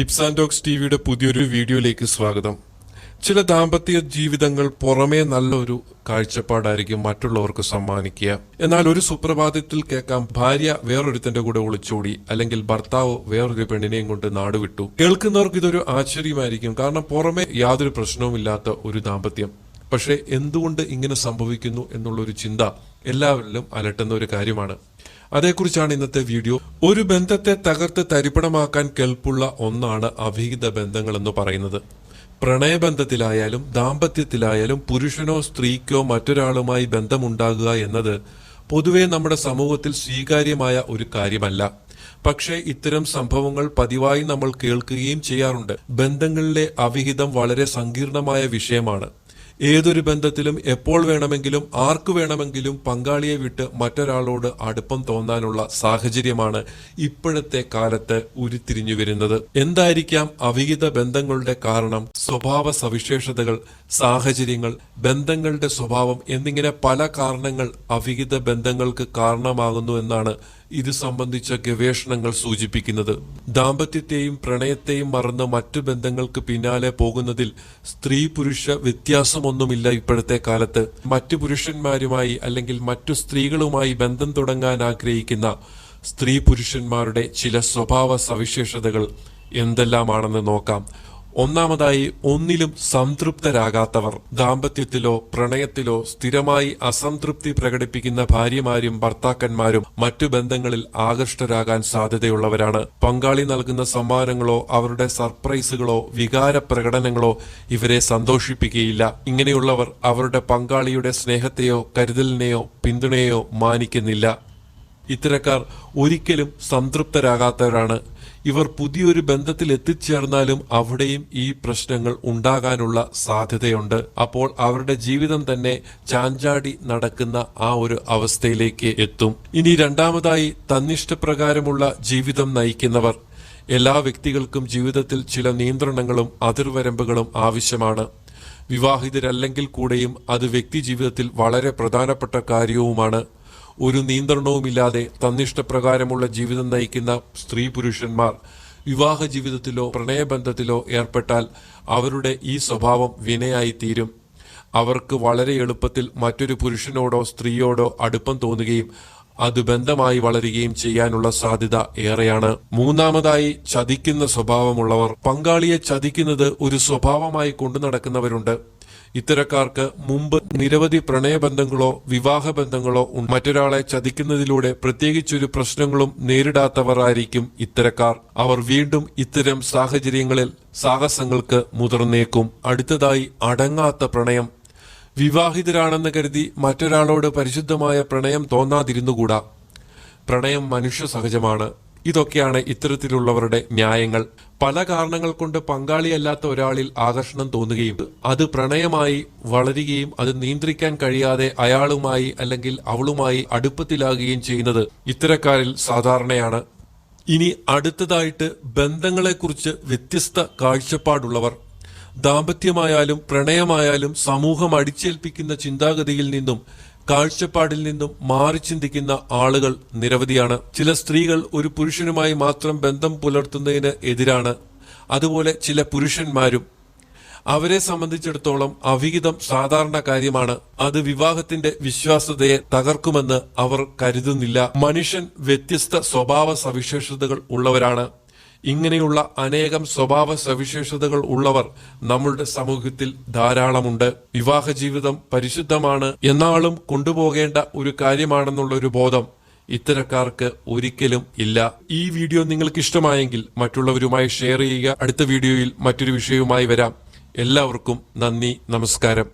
Tips and talks ടിവിയുടെ പുതിയൊരു വീഡിയോയിലേക്ക് സ്വാഗതം. ചില ദാമ്പത്യ ജീവിതങ്ങൾ പുറമേ നല്ലൊരു കാഴ്ചപ്പാടായിരിക്കും മറ്റുള്ളവർക്ക് സമ്മാനിക്കുക. എന്നാൽ ഒരു സുപ്രഭാതത്തിൽ കേൾക്കാം ഭാര്യ വേറൊരുത്തന്റെ കൂടെ ഒളിച്ചോടി അല്ലെങ്കിൽ ഭർത്താവ് വേറൊരു പെണ്ണിനെയും കൊണ്ട് നാടുവിട്ടു. കേൾക്കുന്നവർക്ക് ഇതൊരു ആശ്ചര്യമായിരിക്കും. കാരണം പുറമെ യാതൊരു പ്രശ്നവുമില്ലാത്ത ഒരു ദാമ്പത്യം. പക്ഷേ എന്തുകൊണ്ട് ഇങ്ങനെ സംഭവിക്കുന്നു എന്നുള്ളൊരു ചിന്ത എല്ലാവരിലും അലട്ടുന്ന ഒരു കാര്യമാണ്. അതേക്കുറിച്ചാണ് ഇന്നത്തെ വീഡിയോ. ഒരു ബന്ധത്തെ തകർത്ത് തരിപ്പണമാക്കാൻ കെൽപ്പുള്ള ഒന്നാണ് അവിഹിത ബന്ധങ്ങൾ എന്ന് പറയുന്നത്. പ്രണയബന്ധത്തിലായാലും ദാമ്പത്യത്തിലായാലും പുരുഷനോ സ്ത്രീക്കോ മറ്റൊരാളുമായി ബന്ധമുണ്ടാകുക എന്നത് പൊതുവെ നമ്മുടെ സമൂഹത്തിൽ സ്വീകാര്യമായ ഒരു കാര്യമല്ല. പക്ഷേ ഇത്തരം സംഭവങ്ങൾ പതിവായി നമ്മൾ കേൾക്കുകയും ചെയ്യാറുണ്ട്. ബന്ധങ്ങളിലെ അവിഹിതം വളരെ സങ്കീർണമായ വിഷയമാണ്. ഏതൊരു ബന്ധത്തിലും എപ്പോൾ വേണമെങ്കിലും ആർക്കു വേണമെങ്കിലും പങ്കാളിയെ വിട്ട് മറ്റൊരാളോട് അടുപ്പം തോന്നാനുള്ള സാഹചര്യമാണ് ഇപ്പോഴത്തെ കാലത്ത് ഉരുത്തിരിഞ്ഞു വരുന്നത്. എന്തായിരിക്കാം അവിഹിത ബന്ധങ്ങളുടെ കാരണം സ്വഭാവ സവിശേഷതകൾ സാഹചര്യങ്ങൾ ബന്ധങ്ങളുടെ സ്വഭാവം എന്നിങ്ങനെ പല കാരണങ്ങൾ അവിഹിത ബന്ധങ്ങൾക്ക് കാരണമാകുന്നു എന്നാണ് ഇത് സംബന്ധിച്ച ഗവേഷണങ്ങൾ സൂചിപ്പിക്കുന്നത് ദാമ്പത്യത്തെയും പ്രണയത്തെയും മറന്ന് മറ്റു ബന്ധങ്ങൾക്ക് പിന്നാലെ പോകുന്നതിൽ സ്ത്രീ പുരുഷ വ്യത്യാസമൊന്നുമില്ല ഇപ്പോഴത്തെ കാലത്ത്. മറ്റു പുരുഷന്മാരുമായി അല്ലെങ്കിൽ മറ്റു സ്ത്രീകളുമായി ബന്ധം തുടങ്ങാൻ ആഗ്രഹിക്കുന്ന സ്ത്രീ പുരുഷന്മാരുടെ ചില സ്വഭാവ സവിശേഷതകൾ എന്തെല്ലാമാണെന്ന് നോക്കാം. ഒന്നാമതായി ഒന്നിലും സംതൃപ്തരാകാത്തവർ ദാമ്പത്യത്തിലോ പ്രണയത്തിലോ സ്ഥിരമായി അസംതൃപ്തി പ്രകടിപ്പിക്കുന്ന ഭാര്യമാരും ഭർത്താക്കന്മാരും മറ്റു ബന്ധങ്ങളിൽ ആകൃഷ്ടരാകാൻ സാധ്യതയുള്ളവരാണ്. പങ്കാളി നൽകുന്ന സമ്മാനങ്ങളോ അവരുടെ സർപ്രൈസുകളോ വികാര പ്രകടനങ്ങളോ ഇവരെ സന്തോഷിപ്പിക്കുകയില്ല. ഇങ്ങനെയുള്ളവർ അവരുടെ പങ്കാളിയുടെ സ്നേഹത്തെയോ കരുതലിനെയോ പിന്തുണയോ മാനിക്കുന്നില്ല. ഇത്തരക്കാർ ഒരിക്കലും സംതൃപ്തരാകാത്തവരാണ്. ഇവർ പുതിയൊരു ബന്ധത്തിൽ എത്തിച്ചേർന്നാലും അവിടെയും ഈ പ്രശ്നങ്ങൾ ഉണ്ടാകാനുള്ള സാധ്യതയുണ്ട്. അപ്പോൾ അവരുടെ ജീവിതം തന്നെ ചാഞ്ചാടി നടക്കുന്ന ആ ഒരു അവസ്ഥയിലേക്ക് എത്തും. ഇനി രണ്ടാമതായി തന്നിഷ്ടപ്രകാരമുള്ള ജീവിതം നയിക്കുന്നവർ. എല്ലാ വ്യക്തികൾക്കും ജീവിതത്തിൽ ചില നിയന്ത്രണങ്ങളും അതിർവരമ്പുകളും ആവശ്യമാണ്. വിവാഹിതരല്ലെങ്കിൽ കൂടെയും അത് വ്യക്തി ജീവിതത്തിൽ വളരെ പ്രധാനപ്പെട്ട കാര്യവുമാണ്. ഒരു നിയന്ത്രണവുമില്ലാതെ തന്നിഷ്ടപ്രകാരമുള്ള ജീവിതം നയിക്കുന്ന സ്ത്രീ പുരുഷന്മാർ വിവാഹ ജീവിതത്തിലോ പ്രണയബന്ധത്തിലോ ഏർപ്പെട്ടാൽ അവരുടെ ഈ സ്വഭാവം വിനയായി തീരും അവർക്ക് വളരെ എളുപ്പത്തിൽ മറ്റൊരു പുരുഷനോടോ സ്ത്രീയോടോ അടുപ്പം തോന്നുകയും അത് ബന്ധമായി വളരുകയും ചെയ്യാനുള്ള സാധ്യത ഏറെയാണ്. മൂന്നാമതായി ചതിക്കുന്ന സ്വഭാവമുള്ളവർ. പങ്കാളിയെ ചതിക്കുന്നത് ഒരു സ്വഭാവമായി കൊണ്ടു നടക്കുന്നവരുണ്ട്. ഇത്തരക്കാർക്ക് മുമ്പ് നിരവധി പ്രണയബന്ധങ്ങളോ വിവാഹബന്ധങ്ങളോ. മറ്റൊരാളെ ചതിക്കുന്നതിലൂടെ പ്രത്യേകിച്ചൊരു പ്രശ്നങ്ങളും നേരിടാത്തവരായിരിക്കും ഇത്തരക്കാർ. അവർ വീണ്ടും ഇത്തരം സാഹചര്യങ്ങളിൽ സാഹസങ്ങൾക്ക് മുതിർന്നേക്കും. അടുത്തതായി അടങ്ങാത്ത പ്രണയം. വിവാഹിതരാണെന്ന് കരുതി മറ്റൊരാളോട് പരിശുദ്ധമായ പ്രണയം തോന്നാതിരുന്നുകൂടാ. പ്രണയം മനുഷ്യ സഹജമാണ് ഇതൊക്കെയാണ് ഇത്തരത്തിലുള്ളവരുടെ ന്യായങ്ങൾ. പല കാരണങ്ങൾ കൊണ്ട് പങ്കാളിയല്ലാത്ത ഒരാളിൽ ആകർഷണം തോന്നുകയും അത് പ്രണയമായി വളരുകയും അത് നിയന്ത്രിക്കാൻ കഴിയാതെ അയാളുമായി അല്ലെങ്കിൽ അവളുമായി അടുപ്പത്തിലാകുകയും ചെയ്യുന്നത് ഇത്തരക്കാരിൽ സാധാരണയാണ്. ഇനി അടുത്തതായിട്ട് ബന്ധങ്ങളെക്കുറിച്ച് വ്യത്യസ്ത കാഴ്ചപ്പാടുള്ളവർ. ദാമ്പത്യമായാലും പ്രണയമായാലും സമൂഹം അടിച്ചേൽപ്പിക്കുന്ന ചിന്താഗതിയിൽ നിന്നും കാഴ്ചപ്പാടിൽ നിന്നും മാറി ചിന്തിക്കുന്ന ആളുകൾ നിരവധിയാണ്. ചില സ്ത്രീകൾ ഒരു പുരുഷനുമായി മാത്രം ബന്ധം പുലർത്തുന്നതിന് എതിരാണ്. അതുപോലെ ചില പുരുഷന്മാരും അവരെ സംബന്ധിച്ചിടത്തോളം അവിഹിതം സാധാരണ കാര്യമാണ്. അത് വിവാഹത്തിന്റെ വിശ്വാസ്യതയെ തകർക്കുമെന്ന് അവർ കരുതുന്നില്ല. മനുഷ്യൻ വ്യത്യസ്ത സ്വഭാവ സവിശേഷതകൾ ഉള്ളവരാണ്. ഇങ്ങനെയുള്ള അനേകം സ്വഭാവ സവിശേഷതകൾ ഉള്ളവർ നമ്മളുടെ സമൂഹത്തിൽ ധാരാളമുണ്ട്. വിവാഹ ജീവിതം പരിശുദ്ധമാണ്. എന്നാളും കൊണ്ടുപോകേണ്ട ഒരു കാര്യമാണെന്നുള്ള ഒരു ബോധം ഇത്തരക്കാർക്ക് ഒരിക്കലും ഇല്ല. ഈ വീഡിയോ നിങ്ങൾക്ക് ഇഷ്ടമായെങ്കിൽ മറ്റുള്ളവരുമായി ഷെയർ ചെയ്യുക. അടുത്ത വീഡിയോയിൽ മറ്റൊരു വിഷയവുമായി വരാം. എല്ലാവർക്കും നന്ദി നമസ്കാരം.